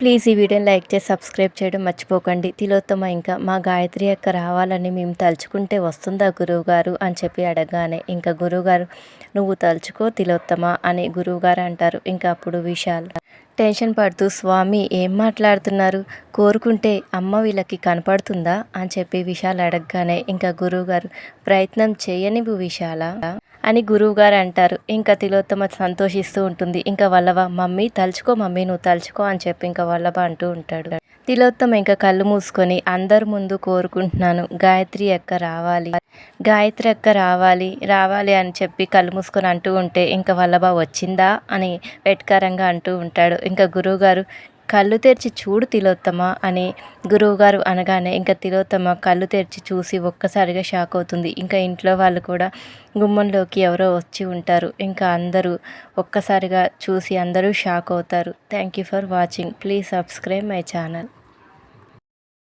Please ఈ వీడియోని like చేసి సబ్స్క్రైబ్ చేయడం మర్చిపోకండి. తిలోత్తమ ఇంకా మా గాయత్రి యొక్క రావాలని మేము తలుచుకుంటే వస్తుందా గురువుగారు? అని చెప్పి అడగగానే ఇంకా గురువుగారు నువ్వు తలుచుకో తిలోత్తమ అని గురువుగారు అంటారు. ఇంకా అప్పుడు విశాల్ టెన్షన్ పడుతూ స్వామి ఏం మాట్లాడుతున్నారు? కోరుకుంటే అమ్మ వీళ్ళకి కనపడుతుందా? అని చెప్పి విశాల్ అడగగానే ఇంకా గురువుగారు ప్రయత్నం చేయనివ్వు విశాల. అని గురువుగారు అంటారు. ఇంకా తిలోత్తమ సంతోషిస్తూ ఉంటుంది. ఇంకా వల్లభ మమ్మీ తలుచుకో మమ్మీ నువ్వు తలుచుకో అని చెప్పి ఇంకా వల్లభ అంటూ ఉంటాడు. తిలోత్తమ ఇంకా కళ్ళు మూసుకొని అందరి ముందు కోరుకుంటున్నాను గాయత్రి అక్క రావాలి. గాయత్రి అక్క రావాలి రావాలి అని చెప్పి కళ్ళు మూసుకొని అంటూ ఉంటే ఇంకా వల్లభ వచ్చిందా అని వెట్కారంగా అంటూ ఉంటాడు. ఇంకా గురువుగారు కళ్ళు తెరిచి చూడు తిలోత్తమ అని గురువుగారు అనగానే ఇంకా తిలోత్తమ కళ్ళు తెరిచి చూసి ఒక్కసారిగా షాక్ అవుతుంది. ఇంకా ఇంట్లో వాళ్ళు కూడా గుమ్మంలోకి ఎవరో వచ్చి ఉంటారు. ఇంకా అందరూ ఒక్కసారిగా చూసి అందరూ షాక్ అవుతారు. Thank you for watching please subscribe my channel